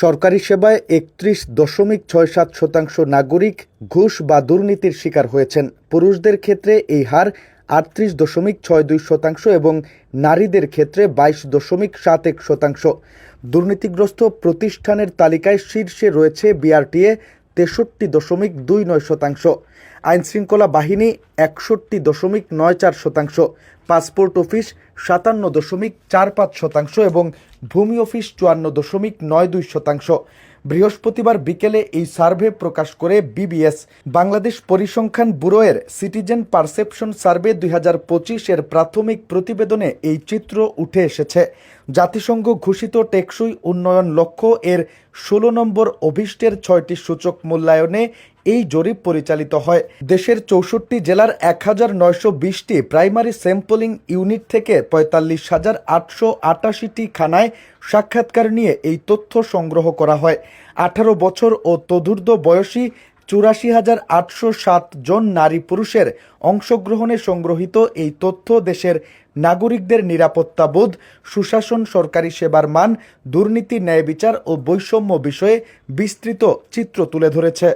সরকারি সেবায় একত্রিশ দশমিক ছয় সাত শতাংশ নাগরিক ঘুষ বা দুর্নীতির শিকার হয়েছেন। পুরুষদের ক্ষেত্রে এই হার আটত্রিশ দশমিক ছয় দুই শতাংশ এবং নারীদের ক্ষেত্রে বাইশ দশমিক সাত এক শতাংশ। দুর্নীতিগ্রস্ত প্রতিষ্ঠানের তালিকায় শীর্ষে রয়েছে বিআরটিএ তেষট্টি দশমিক দুই নয় শতাংশ। আইনশৃঙ্খলা বাহিনী একষট্টি দশমিক নয় চার শতাংশ। পাসপোর্ট অফিস সাতান্ন দশমিক চার পাঁচ শতাংশ এবং ভূমি অফিস চুয়ান্ন দশমিক নয় দুই শতাংশ। বৃহস্পতিবার বিকেলে এই সার্ভে প্রকাশ করে বিবিএস, বাংলাদেশ পরিসংখ্যান ব্যুরোয়ের সিটিজেন পারসেপশন সার্ভে দুই হাজার পঁচিশের প্রাথমিক প্রতিবেদনে এই চিত্র উঠে এসেছে। জাতিসংঘ ঘোষিত টেকসই উন্নয়ন লক্ষ্য এর ষোলো নম্বর অভিষ্টের ছয়টি সূচক মূল্যায়নে এই জরিপ পরিচালিত হয়। দেশের চৌষট্টি জেলার এক হাজার নয়শো বিশটি প্রাইমারি স্যাম্পলিং ইউনিট থেকে পঁয়তাল্লিশ হাজার আটশো আটাশিটি খানায় সাক্ষাৎকার নিয়ে এই তথ্য সংগ্রহ করা হয়। আঠারো বছর ও তদূর্ধ্ব বয়সী চুরাশি হাজার আটশো সাত জন নারী পুরুষের অংশগ্রহণে সংগ্রহীত এই তথ্য দেশের নাগরিকদের নিরাপত্তা বোধ সুশাসন, সরকারি সেবার মান, দুর্নীতি ন্যায় বিচার ও বৈষম্য বিষয়ে বিস্তৃত চিত্র তুলে ধরেছে।